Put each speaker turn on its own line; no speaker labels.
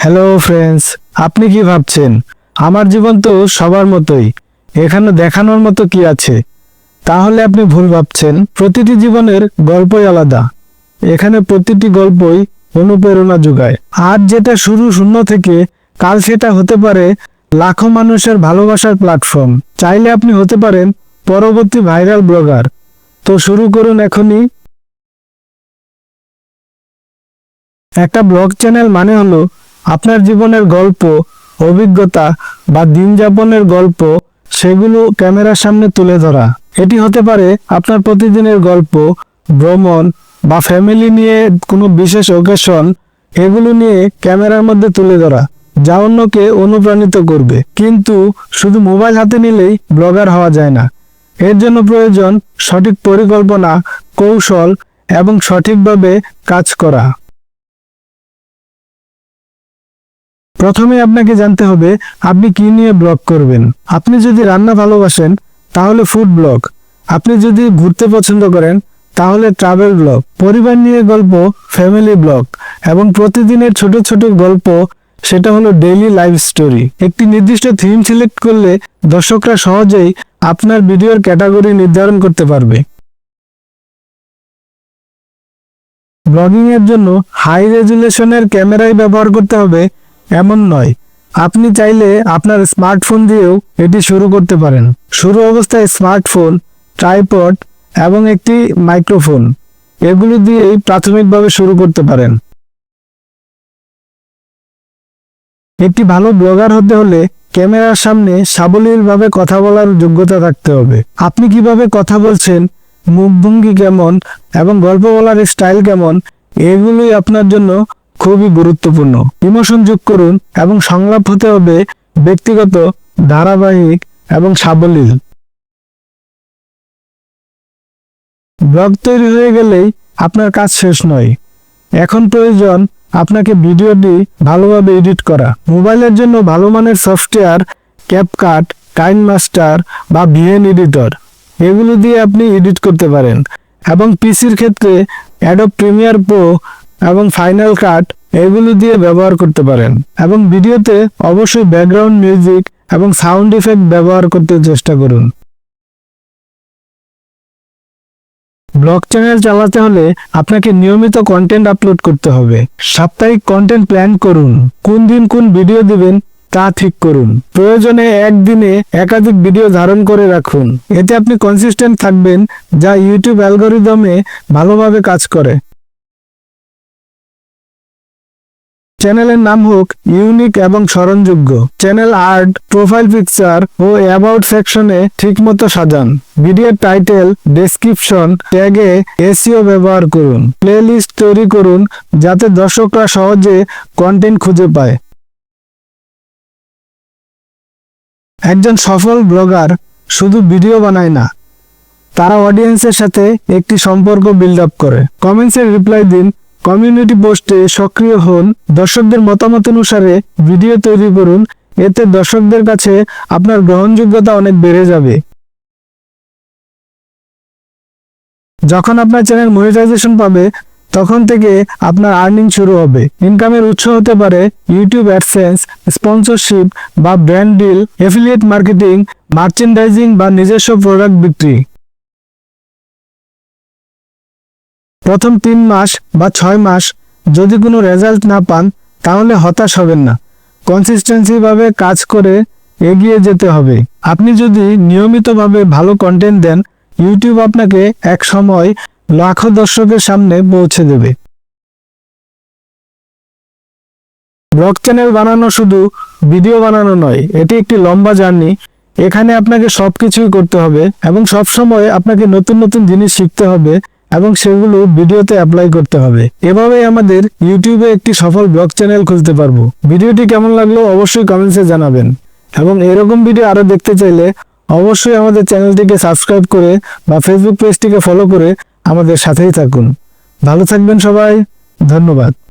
Hello friends আপনি কি ভাবছেন? আমার জীবন তো সবার মতোই। এখানে দেখানোর মতো কি আছে? তাহলে আপনি ভুল ভাবছেন। প্রতিটি জীবনের গল্পই আলাদা। এখানে প্রতিটি গল্পই অনুপ্রেরণা যোগায়। আজ যেটা শুরু শূন্য থেকে, কাল সেটা হতে পারে লাখো মানুষের ভালোবাসার প্ল্যাটফর্ম চাইলে আপনি হতে পারেন পরবর্তী ভাইরাল ব্লগার তো শুরু করুন এখনই। একটা ব্লগ চ্যানেল মানে হলো আপনার জীবনের গল্প, অভিজ্ঞতা বা দিন যাপনের গল্প, সেগুলো ক্যামেরার সামনে তুলে ধরা। এটি হতে পারে আপনার প্রতিদিনের গল্প, ভ্রমণ বা ফ্যামিলি নিয়ে কোনো বিশেষ ওকেশন এগুলো নিয়ে ক্যামেরার মধ্যে তুলে ধরা, যা অন্যকে অনুপ্রাণিত করবে। কিন্তু শুধু মোবাইল হাতে নিলেই ব্লগার হওয়া যায় না। এর জন্য প্রয়োজন সঠিক পরিকল্পনা, কৌশল এবং সঠিকভাবে কাজ করা। প্রথমে আপনাকে জানতে হবে, আপনি কি নিয়ে ব্লগ করবেন? আপনি যদি রান্না ভালোবাসেন, তাহলে ফুড ব্লগ। আপনি যদি ঘুরতে পছন্দ করেন, তাহলে ট্রাভেল ব্লগ। পরিবার নিয়ে গল্প, ফ্যামিলি ব্লগ। এবং প্রতিদিনের ছোট ছোট গল্প, সেটা হলো ডেইলি লাইফ স্টোরি একটি নির্দিষ্ট থিম সিলেক্ট করলে দর্শকরা সহজেই আপনার ভিডিওর ক্যাটাগরি নির্ধারণ করতে পারবে। ব্লগিং এর জন্য হাই রেজুলেশনের ক্যামেরাই ব্যবহার করতে হবে। এমন নয়। আপনি চাইলে আপনার স্মার্টফোন দিয়েও এটি শুরু করতে পারেন। শুরু অবস্থায় স্মার্টফোন, ট্রাইপড এবং একটি মাইক্রোফোন। এগুলো দিয়েই প্রাথমিকভাবে শুরু করতে পারেন। একটি ভালো ব্লগার হতে হলে ক্যামেরার সামনে সাবলীলভাবে কথা বলার যোগ্যতা থাকতে হবে। আপনি কীভাবে কথা বলছেন, মুখভঙ্গি কেমন এবং গল্প বলার স্টাইল কেমন, এগুলোই আপনার জন্য খুবই গুরুত্বপূর্ণ। ইমোশন যোগ করুন এবং সংলাপ হতে হবে ব্যক্তিগত, ধারাবাহিক এবং সাবলীল। ব্লগ তৈরি হয়ে গেলেই আপনার কাজ শেষ নয়। এখন প্রয়োজন আপনাকে ভিডিওটি ভালোভাবে এডিট করা। মোবাইলের জন্য ভালো মানের সফটওয়্যার ক্যাপকাট কাইন মাস্টার বা ভিএন এডিটর এগুলো দিয়ে আপনি এডিট করতে পারেন এবং পিসির ক্ষেত্রে অ্যাডব প্রিমিয়ার প্রো এবং ফাইনাল কাট এগুলো দিয়ে ব্যবহার করতে পারেন এবং ভিডিওতে অবশ্যই ব্যাকগ্রাউন্ড মিউজিক এবং সাউন্ড ইফেক্ট ব্যবহার করতে চেষ্টা করুন। ব্লগ চ্যানেল চালাতে হলে আপনাকে নিয়মিত কন্টেন্ট আপলোড করতে হবে। সাপ্তাহিক কন্টেন্ট প্ল্যান করুন। কোন দিন কোন ভিডিও দিবেন তা ঠিক করুন। প্রয়োজনে একদিনে একাধিক ভিডিও ধারণ করে রাখুন। এতে আপনি কনসিস্টেন্ট থাকবেন যা ইউটিউব অ্যালগোরিদমে ভালোভাবে কাজ করে। চ্যানেলের নাম হোক ইউনিক এবং স্মরণযোগ্য। চ্যানেল আর্ট প্রোফাইল পিকচার ও অ্যাবাউট সেকশনে ঠিকমতো সাজান। ভিডিওর টাইটেল ডেসক্রিপশন ট্যাগে এসিও ব্যবহার করুন। প্লেলিস্ট তৈরি করুন যাতে দর্শকরা সহজে কন্টেন্ট খুঁজে পায়। একজন সফল ব্লগার শুধু ভিডিও বানায় না, তারা অডিয়েন্সের সাথে একটি সম্পর্ক বিল্ড আপ করে। কমেন্টসের রিপ্লাই দিন কমিউনিটি পোস্টে সক্রিয় হন। দর্শকদের মতামত অনুসারে ভিডিও তৈরি করুন। এতে দর্শকদের কাছে আপনার গ্রহণযোগ্যতা অনেক বেড়ে যাবে। যখন আপনার চ্যানেল মনিটাইজেশন পাবে, তখন থেকে আপনার আর্নিং শুরু হবে। ইনকামের উৎস হতে পারে ইউটিউব অ্যাডসেন্স, স্পন্সরশিপ বা brand deal, affiliate marketing, merchandising বা নিজস্ব প্রোডাক্ট বিক্রি। প্রথম তিন মাস বা ছয় মাস যদি কোনো রেজাল্ট না পান, তাহলে হতাশ হবেন না। কনসিস্টেন্সিভাবে কাজ করে এগিয়ে যেতে হবে। আপনি যদি নিয়মিতভাবে ভালো কন্টেন্ট দেন ইউটিউব আপনাকে এক সময় লাখো দর্শকের সামনে পৌঁছে দেবে। ব্লগ চ্যানেল বানানো শুধু ভিডিও বানানো নয়, এটি একটি লম্বা জার্নি এখানে আপনাকে সবকিছুই করতে হবে এবং সব সময় আপনাকে নতুন নতুন জিনিস শিখতে হবে। এবং সেগুলো ভিডিওতে অ্যাপ্লাই করতে হবে। এভাবে আমাদের ইউটিউবে একটি সফল ব্লগ চ্যানেল খুঁজতে পারব। ভিডিওটি কেমন লাগল অবশ্যই কমেন্টসে জানাবেন। এবং এরকম ভিডিও আরও দেখতে চাইলে অবশ্যই আমাদের চ্যানেলটিকে সাবস্ক্রাইব করে বা ফেসবুক পেজটিকে ফলো করে আমাদের সাথেই থাকুন। ভালো থাকবেন সবাই। ধন্যবাদ।